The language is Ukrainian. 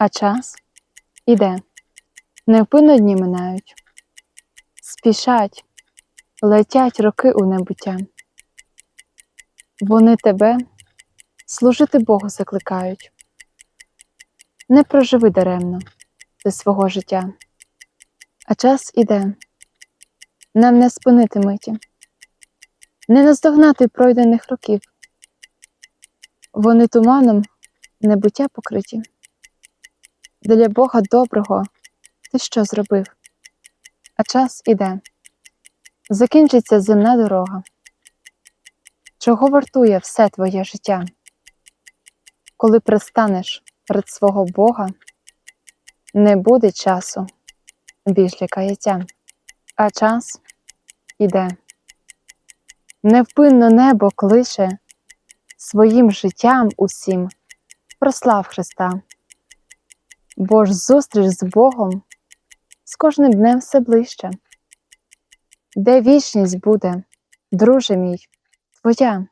А час іде, невпинно дні минають, спішать, летять роки у небуття. Вони тебе служити Богу закликають. Не проживи даремно ти свого життя, а час іде, нам не спинити миті, не наздогнати пройдених років. Вони туманом небуття покриті. Для Бога доброго ти що зробив? А час іде, закінчиться земна дорога. Чого вартує все твоє життя? Коли пристанеш перед свого Бога, не буде часу більш для каяття, а час іде. Невпинно небо кличе своїм життям усім прослав Христа. Бо ж зустріч з Богом з кожним днем все ближче. Де вічність буде, друже мій, твоя?